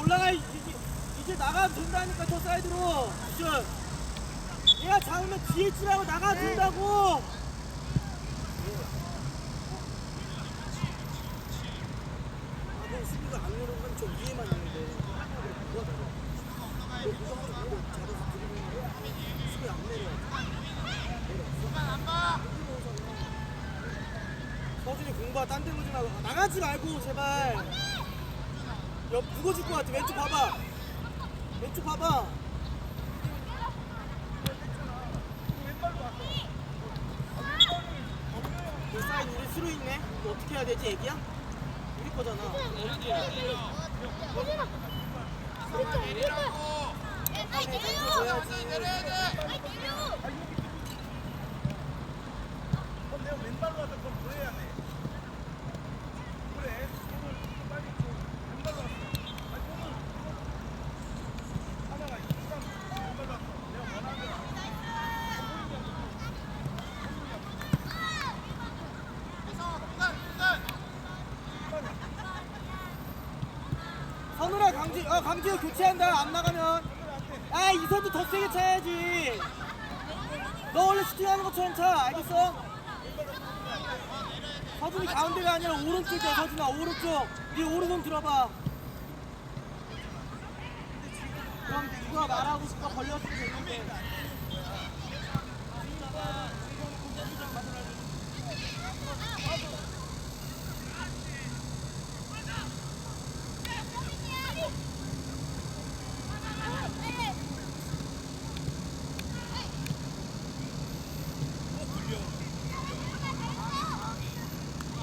올라가 이제, 이제 나가면 된다니까 저 사이드로. 슛. 얘가 잡으면 뒤에 있으라고 나가도 된다고. 아, 너 수비가 안 내려오면 저 위에만 있는데. 누가 잡아? 너 그거 하고 위로 잡아서 드리면 수비 안 내려. 서준이 공부하 딴데 보지 말고 아, 나가지 말고 제발. 옆 누구 줄것 같아? 왼쪽 봐봐. 왼쪽 봐봐. 어떻게 해야 되지, 애기야? 우리 거잖아. 내가 왼발로 왔다 그럼 뭐 해야 돼? 그래 손을 좀 빨리 좀 왼발로 왔어 아니 손을 하나가 있어 왼발로 왔어 내가 원하는 대로 안 해. 선우라 강지, 어 강지우 교체한다. 안 나가면. 아 이선도 더 세게 차야지. 너 원래 슈팅하는 것처럼 차. 알겠어? 서준이 가운데가 아니라 오른쪽이야. 서준아 오른쪽. 네 오른손 들어봐. 그럼 누가 말하고 싶어 걸렸으면 되는데.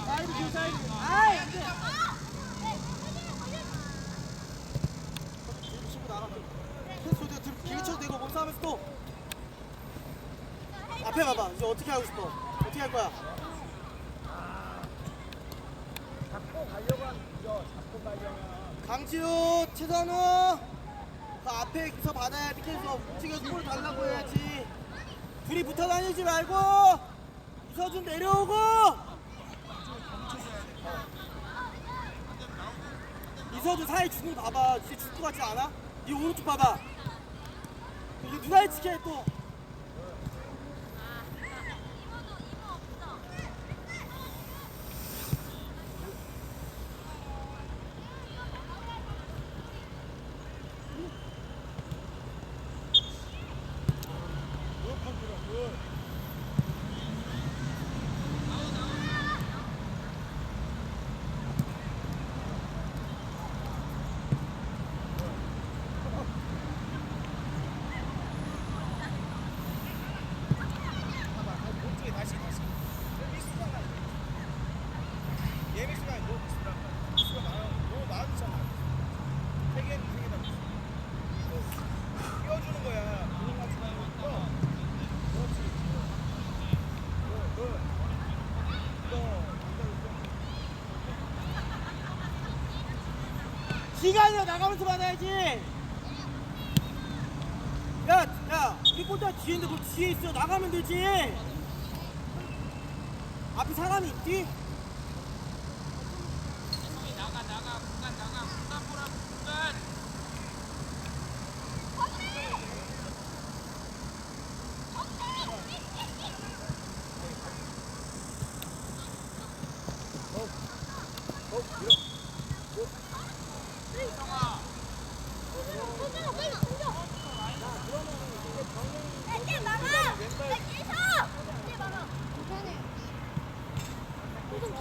사이드 줄 사이드. 아이 안 돼. 뒤로 치고 나가. 패스 줘도 쳐도 되고 몸싸움에서 또. 앞에 봐봐. 이제 어떻게 하고 싶어? 어떻게 할 거야? 잡고 가려고 하는 거죠 잡고 가려면 강지우, 최선우. 그 앞에서 받아야 밑에서 움직여서 볼 달라고 해야지. 둘이 붙어 다니지 말고. 이서준 내려오고. 이서준 사이 주는 거 봐봐. 진짜 줄것 같지 않아? 이 오른쪽 봐봐. 이게 누가 해치게 또. 그 컨트롤 그 그쪽에 다시 다시 미수가 나 얘 미수가 너무 미수란 말이야 미수가 많아 너무 많잖아 세 개는 세 개다 미수 어, 끼워주는 거야 그런 같이 어 그렇지 그, 그. 이거 시간이야 나가면서 받아야지. 야, 야, 우리 골대 뒤에인데 뭐 뒤에 있어 나가면 되지. 앞에 사람이 있지? 어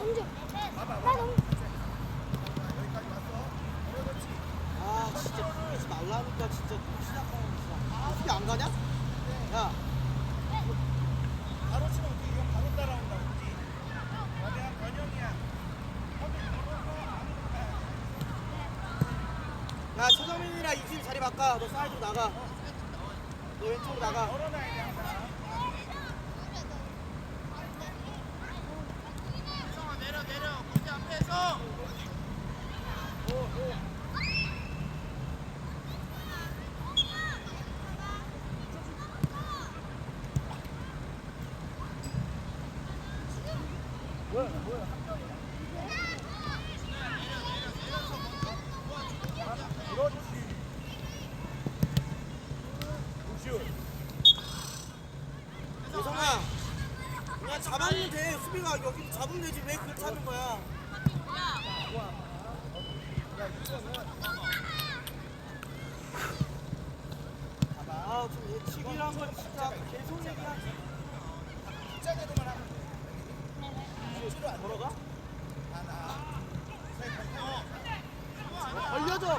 밀어 여기까지 왔어 그렇지 아, 진짜 풀리지 말라니까 진짜 시작하면 진짜. 어떻게 안 가냐? 야, 바로 치면 어떻게 이건 바로 따라온다 그지 거대한 변형이야 야 최정민이랑 바꿔. 너 사이드로 나가. 너 왼쪽으로 나가. 내려 내려 공대 앞에서 오, 오. 잡으면 돼. 수비가 여기 잡으면 되지. 왜 그걸 차는 거야? 아,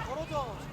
걸어져 아,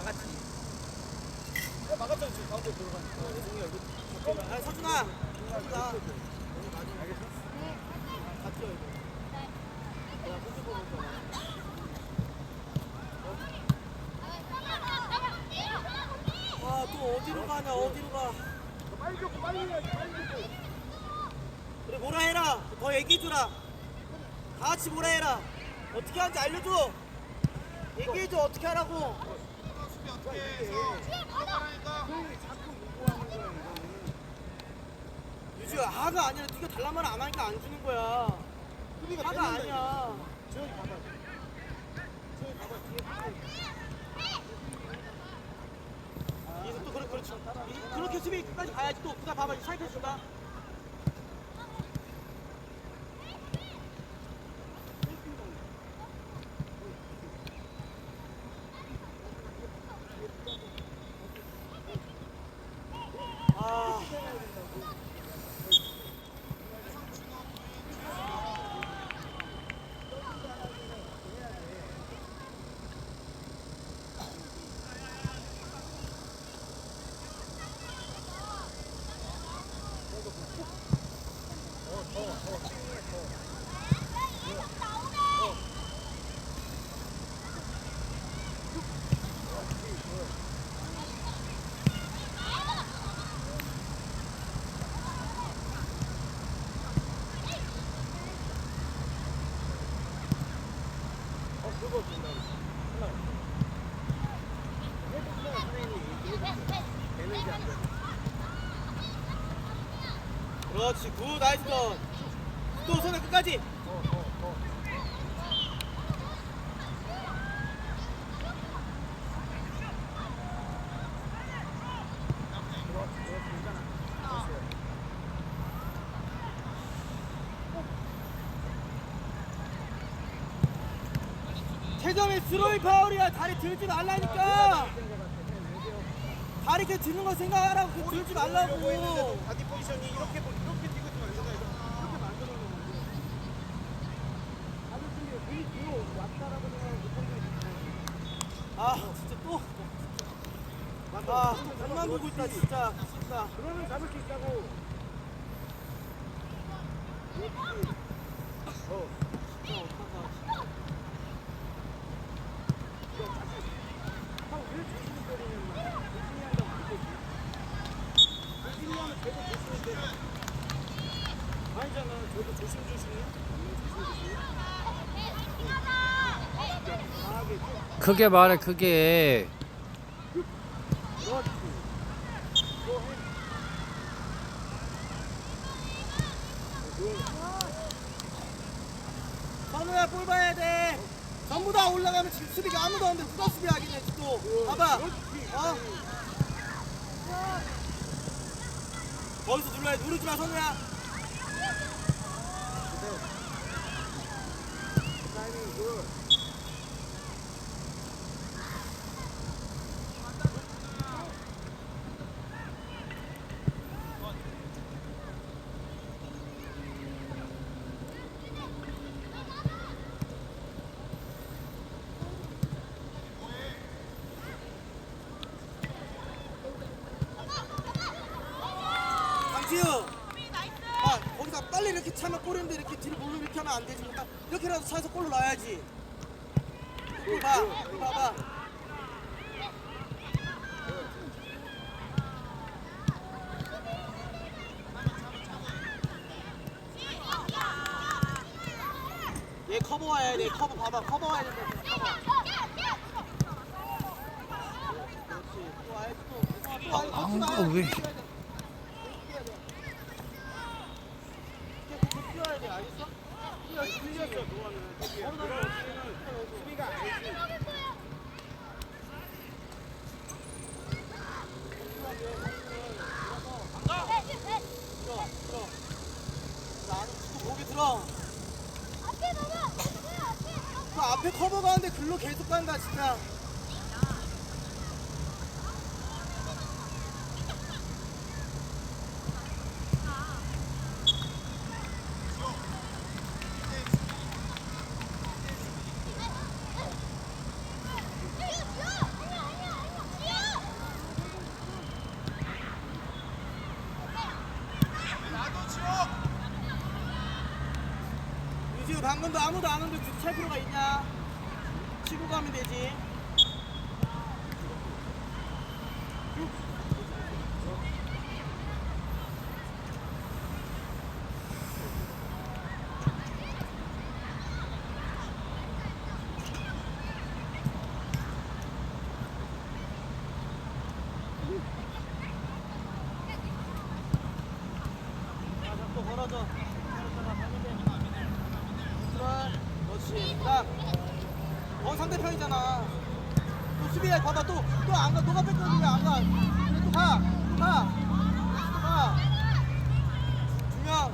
막았지. 야, 막았잖아 지금 가운데 들어가니까. 어, 송이 얼굴. 아, 서준아. 서준아. 얘기해줘라. 다 같이 뭐라 해라. 어떻게 하는지 알려줘. 얘기해줘 어떻게 하라고. 유주야 하가 아니라 네가 달란 말 안 하니까 안 주는 거야. 하가 아니야. 저기 가봐. 저기 가봐. 아, 이제 또 그렇죠. 그렇게 그렇게 수비까지 가야지 또 누가 봐봐 사이클 준다. 오 나이스 건. 또 손에 끝까지. 최점의 스로이 파울이야 다리 들지 말라니까 다리 이렇게 드는 거 생각하라고 들지 말라고 바디 포지션이 이렇게 보- 진짜 또 아, 장난 보고 있다 진짜 진짜 그러면 잡을 수 있다고. 어. 진짜 어떡하다 형왜 조심거리는 거야? 조심히 한다고 안 되지. 조심히 하면 계속 조심인데. 아니잖아. 저도 조심조심해. 강하게 좀. 크게 말해 크게. 선우야 볼 봐야 돼 전부 다 올라가면 지금 수비가 아무도 없는데 누가 수비하긴 해 또. 봐봐 어? 거기서 눌러야 돼. 누르지 마 선우야 타이밍 굿. 강지우 아 거기서 빨리 이렇게 차면 골인데 이렇게 뒤로 몰로 이렇게 하면 안 되지 그러니까 이렇게라도 차서 골로 넣어야지 이거 봐 이거 봐봐 얘 커버 와야 돼 커버 봐봐 커버 와야 된다 커버. 아, 마. 아, 왜. 계속 뛰어야 돼. 계속 뛰어야 돼 알겠어? 틀렸어, 노아는. 되게. 그런 수비가 아니지. 들어 들어 자 안에 또 목에 들어 그 앞에 커버 가는데 글로 계속 간다 진짜. 방금도 아무도 안 오는데 굳이 찰 필요가 있냐 치고 가면 되지 자, 또 걸어줘. 그래. 그렇지. 자, 어 상대편이잖아. 또 수비해. 봐봐. 또 또 안 가. 너가 뺏겼는데 안 가. 그래 또 가. 가. 또 가. 두 명.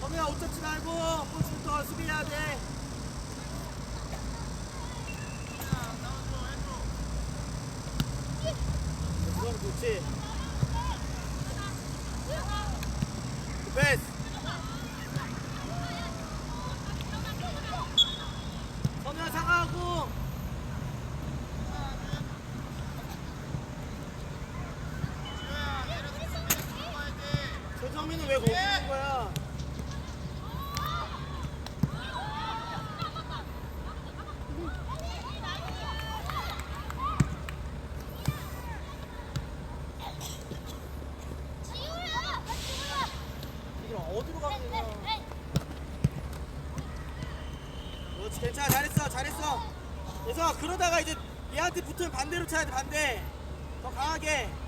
선우야 옷 잡지 말고 골부터 수비해야 돼. 좋지. 패스. 선우야 사과하고. 최정민은 왜 거기 있는 거야? 이거 어디로 가면 되냐? 그렇지 괜찮아 잘했어 잘했어 예성아 그러다가 이제 얘한테 붙으면 반대로 차야 돼 반대 더 강하게.